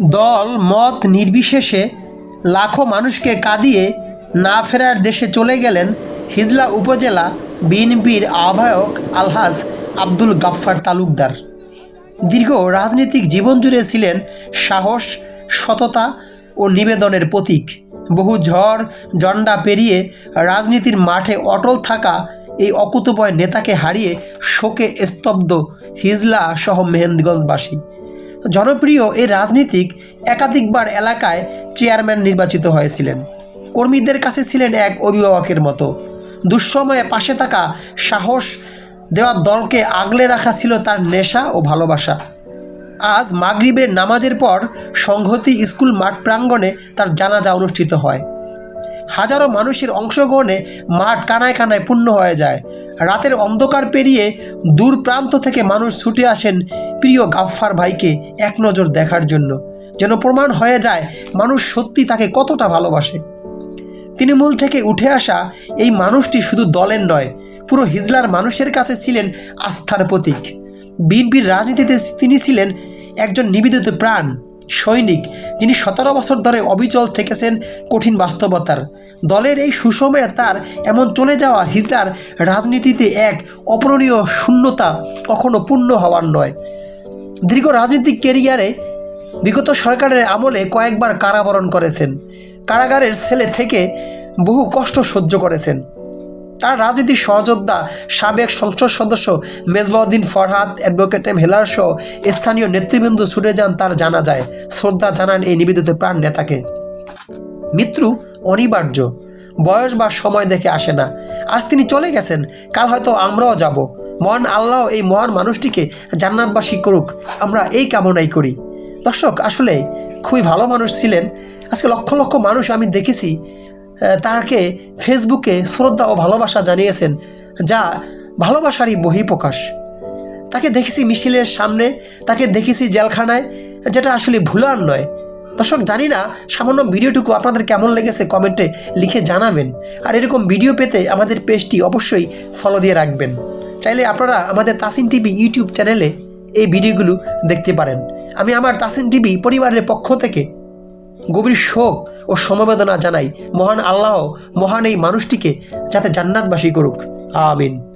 দল মত নির্বিশেষে লাখো মানুষকে কাঁদিয়ে না ফেরার দেশে চলে গেলেন হিজলা উপজেলা বিএনপির আহ্বায়ক আলহাজ আব্দুল গাফফার তালুকদার। দীর্ঘ রাজনৈতিক জীবন জুড়ে ছিলেন সাহস, সততা ও নিবেদনের প্রতীক। বহু ঝড় জন্ডা পেরিয়ে রাজনীতির মাঠে অটল থাকা এই অকুতবয় নেতাকে হারিয়ে শোকে স্তব্ধ হিজলা সহ মেহেন্দিগঞ্জবাসী জনপ্রিয় এই রাজনীতিক একাধিকবার এলাকায় চেয়ারম্যান নির্বাচিত হয়েছিলেন। কর্মীদের কাছে ছিলেন এক অভিভাবকের মতো। দুঃসময়ে পাশে থাকা সাহস দেওয়ার দলকে আগলে রাখা ছিল তার নেশা ও ভালোবাসা। আজ মাগরিবের নামাজের পর সংহতি স্কুল মাঠ প্রাঙ্গণে তার জানাজা অনুষ্ঠিত হয়। হাজারো মানুষের অংশগ্রহণে মাঠ কানায় কানায় পূর্ণ হয়ে যায়। রাতের অন্ধকার পেরিয়ে দূর প্রান্ত থেকে মানুষ ছুটে আসেন প্রিয় গাফফার ভাইকে এক নজর দেখার জন্য যেন প্রমাণ হয়ে যায় মানুষ সত্যি তাকে কতটা ভালোবাসে। তৃণমূল থেকে উঠে আসা এই মানুষটি শুধু দলের নয়, পুরো হিজলার মানুষের কাছে ছিলেন আস্থার প্রতীক। বিএনপির রাজনীতিতে তিনি ছিলেন একজন নিবেদিত প্রাণ, সৈনিক, যিনি সতেরো বছর ধরে অবিচল থেকেছেন কঠিন বাস্তবতার। দলের এই সুসময়ে তার এমন চলে যাওয়া হিজলার রাজনীতিতে এক অপূরণীয় শূন্যতা কখনো পূর্ণ হওয়ার নয়। দীর্ঘ রাজনৈতিক কেরিয়ারে বিগত সরকারের আমলে কয়েকবার কারাবরণ করেছেন। কারাগারের ছেলে থেকে বহু কষ্ট সহ্য করেছেন। তার রাজনীতির সহযোদ্ধা, সাবেক সংসদ সদস্য মেজবাউদ্দিন ফরহাদ, অ্যাডভোকেট এম হেলার সহ স্থানীয় নেতৃবৃন্দ ছুটে যান তার জানা যায়। শ্রদ্ধা জানান এই নিবেদিত প্রাণ নেতাকে। মৃত্যু অনিবার্য। বয়স বা সময় দেখে আসে না। আজ তিনি চলে গেছেন। কাল হয়তো আমরাও যাব। মহান আল্লাহ এই মহান মানুষটিকে জান্নাতবাসী করুক, আমরা এই কামনাই করি। দর্শক, আসলে খুবই ভালো মানুষ ছিলেন। আজকে লক্ষ লক্ষ মানুষ আমি দেখেছি তাকে ফেসবুকে শ্রদ্ধা ও ভালোবাসা জানিয়েছেন, যা ভালোবাসারই বহিঃপ্রকাশ। তাকে দেখেছি মিছিলের সামনে, তাকে দেখেছি জেলখানায়, যেটা আসলে ভুলার নয়। দর্শক, জানি না, সামান্য ভিডিওটুকু আপনাদের কেমন লেগেছে কমেন্টে লিখে জানাবেন। আর এরকম ভিডিও পেতে আমাদের পেজটি অবশ্যই ফলো দিয়ে রাখবেন। চাইলে আপনারা আমাদের তাসিন টিভি ইউটিউব চ্যানেলে এই ভিডিওগুলো দেখতে পারেন। আমি আমার তাসিন টিভি পরিবারের পক্ষ থেকে গভীর শোক ও সমবেদনা জানাই। মহান আল্লাহ মহান এই মানুষটিকে যাতে জান্নাতবাসী করুক। আমিন।